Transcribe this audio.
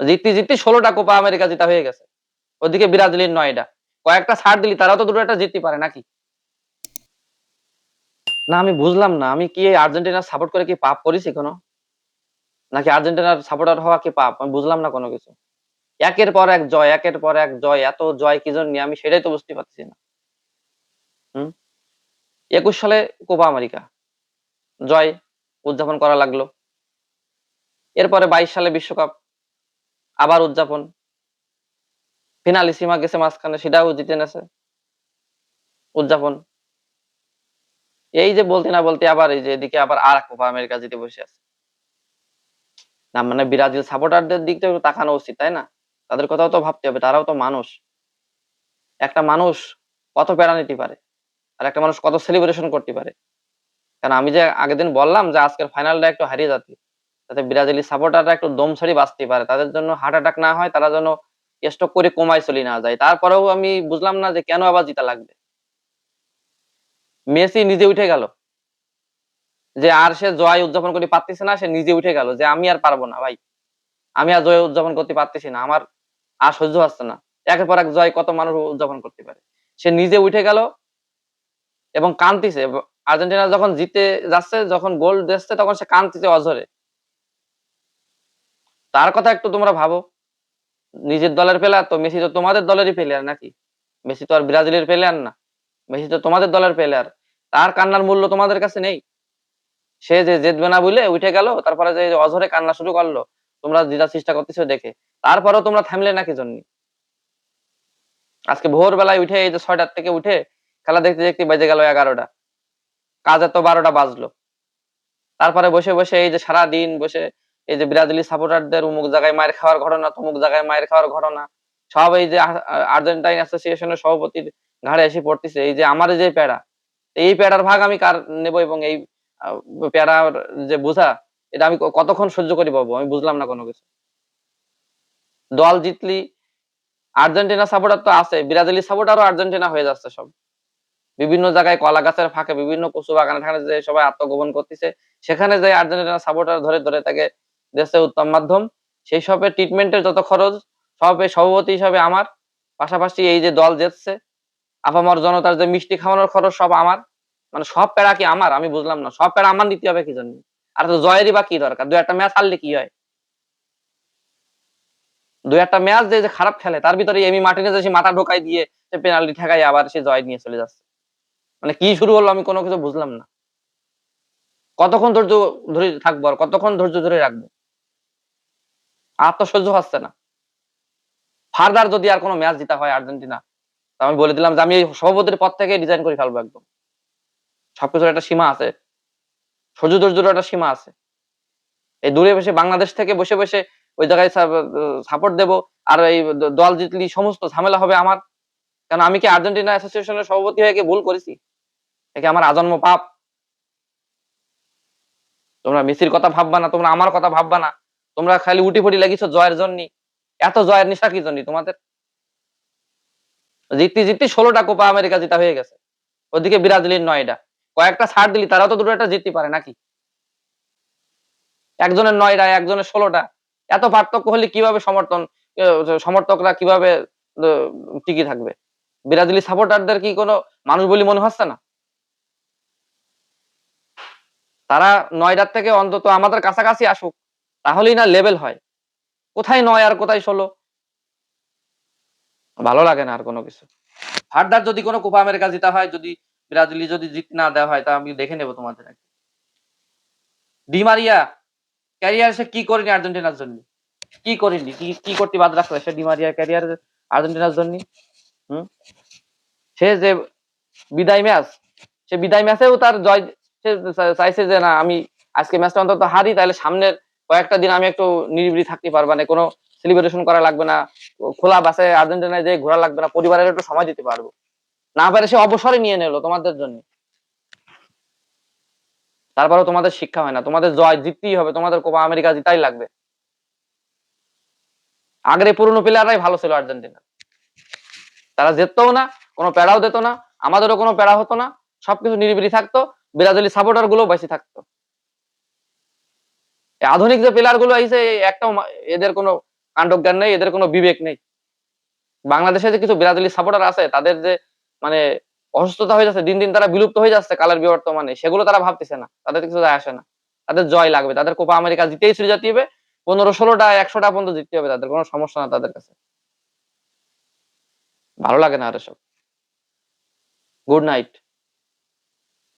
জিততে জিততে ষোলোটা কোপা আমেরিকা জিতা হয়ে গেছে। ওদিকে ব্রাজিলের নয়টা। কয়েকটা ছাড় দিলি, তারাও তো দুটো একটা জিততে পারে নাকি? না, আমি বুঝলাম না, আমি কি আর্জেন্টিনার সাপোর্ট করে কি পাপ করেছি কোনো? নাকি আর্জেন্টিনার সাপোর্টার হওয়া কি পাপ? আমি বুঝলাম না কোনো কিছু। একের পর এক জয়, একের পর এক জয়, এত জয় কি জন্য? আমি সেটাই তো বুঝতে পারছি না। হম? একুশ সালে কোপা আমেরিকা। জয় উদযাপন করা লাগল। এরপরে বাইশ সালে বিশ্বকাপ। আবার উদযাপন। ফিনালি সীমা গেছে মাঝখানে, সেটাও জিতে নেছে। উদযাপন। এই যে বলতে না বলতে আবার এই যে এদিকে আবার আর কোপা আমেরিকা জিতে বসে আছে। না মানে ব্রাজিল সাপোর্টারদের দিক থেকে তাকানো উচিত, তাই না? তাদের কথাও তো ভাবতে হবে, তারাও তো মানুষ। একটা মানুষ কত প্যারা নিতে পারে? আর একটা মানুষ কত সেলিব্রেশন করতে পারে? কারণ আমি যে আগের দিন বললাম যে আজকের ফাইনালটা একটু হারিয়ে যাচ্ছে যাতে ব্রাজিলি সাপোর্টাররা একটু দম ছাড়ি বাঁচতে পারে। তাদের জন্য হার্ট অ্যাটাক না হয়, তারা যেন স্টক করে কমায় চলি না যায়। তারপরেও আমি বুঝলাম না যে কেন আবার জিতা লাগবে। মেসি নিজে উঠে গেল। যে আর সে জয় উদযাপন করতে পারতেছে না, সে নিজে উঠে গেল যে আমি আর পারব না ভাই। আমি আর জয় উদযাপন করতে পারতেছি না। আমার আর সহ্য হচ্ছে না। একের পর এক জয় কত মানুষ উদযাপন করতে পারে। সে নিজে উঠে গেল এবং কান্তিছে আর্জেন্টিনা যখন জিতে যাচ্ছে, যখন গোল দিচ্ছে, তখন সে কান্তিছে অঝরে। তার কথা একটু তোমরা ভাবো। নিজের দলের প্লেয়ার তো মেসি তো তোমাদের দলেরই প্লেয়ার নাকি? মেসি তো আর ব্রাজিলের প্লেয়ার না। মেসি তো তোমাদের দলের প্লেয়ার তার কান্নার মূল্য তোমাদের কাছে নেই। সে যে জিতবে না বুঝলে উঠে গেল, তারপরে যে অঝরে কান্না শুরু করল, তোমরা জেতার চেষ্টা করতেছো দেখে। তারপরেও তোমরা থামলে নাকি জন্য? আজকে ভোরবেলায় উঠে এই যে ছয়টার থেকে উঠে খেলা দেখতে দেখতে বেজে গেল এগারোটা। কাজে তো বারোটা বাজলো। তারপরে বসে বসে এই যে সারা দিন বসে এই যে ব্রাজিলি সাপোর্টারদের অমুক জায়গায় মায়ের খাওয়ার ঘটনা, তমুক জায়গায় মায়ের খাওয়ার ঘটনা, সব এই যে আর্জেন্টাইন অ্যাসোসিয়েশনের সভাপতির ঘাড়ে এসে পড়তেছে। এই যে আমার যে প্যারা, এই প্যারার ভাগ আমি কার নেব এবং এই প্যারার যে বোঝা, এটা আমি কতক্ষণ সহ্য করি পাবো আমি বুঝলাম না কোনো কিছু। দল জিতলি, আর্জেন্টিনা সাপোর্টার তো আছে, ব্রাজিলি সাপোর্টারও আর্জেন্টিনা হয়ে যাচ্ছে সব। বিভিন্ন জায়গায় কলা গাছের ফাঁকে বিভিন্ন কচু বাগানে যে সবাই আত্মগোপন করতেছে, সেখানে যে আর্জেন্টিনা সাপোর্টার ধরে ধরে তাকে দেশে উত্তম মাধ্যম, সেই সবের ট্রিটমেন্টের যত খরচ, সবে সভাপতি হিসাবে আমার, পাশাপাশি এই যে দল জিতছে, আপামর জনতার যে মিষ্টি খাওয়ানোর খরচ সব আমার মানে সব প্যারা কি আমার? আমি বুঝলাম না, সব প্যারা আমার নিতে হবে কি জন্য? আর তো জয়েরই বা কি দরকার? দু একটা ম্যাচ হারলে কি হয়? দু একটা ম্যাচ যে যে খারাপ খেলে, তার ভিতরে এমি মার্টিনেজ এসে মাথা ঢোকাই দিয়ে সে পেনাল্টি ঠেকাই আবার সে জয় নিয়ে চলে যাচ্ছে। মানে কি শুরু হলো আমি কোনো কিছু বুঝলাম না। কতক্ষণ ধৈর্য ধরে থাকব আর কতক্ষণ ধৈর্য ধরে রাখব? আর তো সহ্য হচ্ছে না। ফার্দার যদি আর কোনো ম্যাচ জিতা হয় আর্জেন্টিনা, তা আমি বলে দিলাম যে আমি এই সভাপতির পদ থেকে ডিজাইন করে ফেলব একদম। সবকিছুর একটা সীমা আছে। সহ্য ধৈর্যের একটা সীমা আছে। এই দূরে বসে বাংলাদেশ থেকে বসে বসে ওই জায়গায় সাপোর্ট দেব আর এই দল জিতলি সমস্ত ঝামেলা হবে আমার। কারণ আমি কি আর্জেন্টিনা অ্যাসোসিয়েশনের সভাপতি হয়ে ভুল করেছি? একে আমার আজন্ম পাপ? তোমরা মেসির কথা ভাববা না, তোমরা আমার কথা ভাববা না। তোমরা খালি উটি ফুটি লাগিয়েছো জয়ের জন্য। এত জয়ের নিশা কি জন্য তোমাদের? জিততে জিততে ষোলোটা কোপা আমেরিকা জিতা হয়ে গেছে। ওদিকে ব্রাজিলের নয়টা। কয়েকটা ছাড় দিলি, তারাও তো দুটো একটা জিততে পারে নাকি? একজনের নয়টা, একজনের ষোলোটা। এত পার্থক্য হলে কীভাবে সমর্থন সমর্থকরা কীভাবে টিকে থাকবে? ব্রাজিলি সাপোর্টারদের কি কোনো মানুষ বলে মনে হচ্ছে না? তারা নয়ডার থেকে অন্তত আমাদের কাছাকাছি আসুক। তাহলেই না লেভেল হয়। কোথায় নয় আর কোথায় ষোলো? ভালো লাগে না আর কোনো কিছু। ফার্দার যদি কোনো কোপা আমেরিকা জিতা হয়, যদি ব্রাজিলি যদি জিত না দেওয়া হয়, তা আমি দেখে নেব তোমাদের আগে। ডিমারিয়া ক্যারিয়ার সে কি করেনি আর্জেন্টিনার জন্য? কি করেনি? কি কি করতে বাদ রাখল সে ডিমারিয়া ক্যারিয়ার আর্জেন্টিনার জন্য? হুম? সে যে বিদায় ম্যাচ, সে বিদায় ম্যাচেও তার জয়, সে চাইছে যে না, আমি আজকে ম্যাচটা অন্তত হারি, তাহলে সামনের কয়েকটা দিন আমি একটু নিরিবিলি থাকতে পারব না, কোনো সেলিব্রেশন করা লাগবে না, খোলা বাসে আর্জেন্টিনায় যে ঘোরা লাগবে না, পরিবারের একটু সময় দিতে পারব। না পারে সে অবসরে নিয়ে নিলো তোমাদের জন্য। তারপরেও তোমাদের শিক্ষা হয় না, তোমাদের জয় জিততেই হবে, তোমাদের কোপা আমেরিকা জিতাই লাগবে। এই পুরনো প্লেয়াররাই ভালো ছিল আর্জেন্টিনা। তারা জিততেও না, কোনো প্যারাও দিত না, আমাদেরও কোনো প্যারা হতো না, সবকিছু নিরিবিলি থাকতো, ব্রাজিলি সাপোর্টারগুলো বেশি থাকতো। আধুনিক যে প্লেয়ারগুলো আইসে একটাও এদের কোনো কাণ্ডজ্ঞান নেই, এদের কোনো বিবেক নেই। বাংলাদেশে যে কিছু ব্রাজিলি সাপোর্টার আছে, তাদের যে মানে অসুস্থতা হয়ে যাচ্ছে, দিন দিন তারা বিলুপ্ত হয়ে যাচ্ছে কালার বিবর্তমানে, সেগুলো তারা ভাবতেছে না, তাদের কিছু যায় আসে না। তাদের জয় লাগবে, তাদের কোপা আমেরিকা জিতেই ছুটে যেতে হবে, পনেরো ষোলোটা, একশোটা পর্যন্ত জিততে হবে, তাদের কোনো সমস্যা না তাদের কাছে। ভালো লাগে না আর এসব। Good night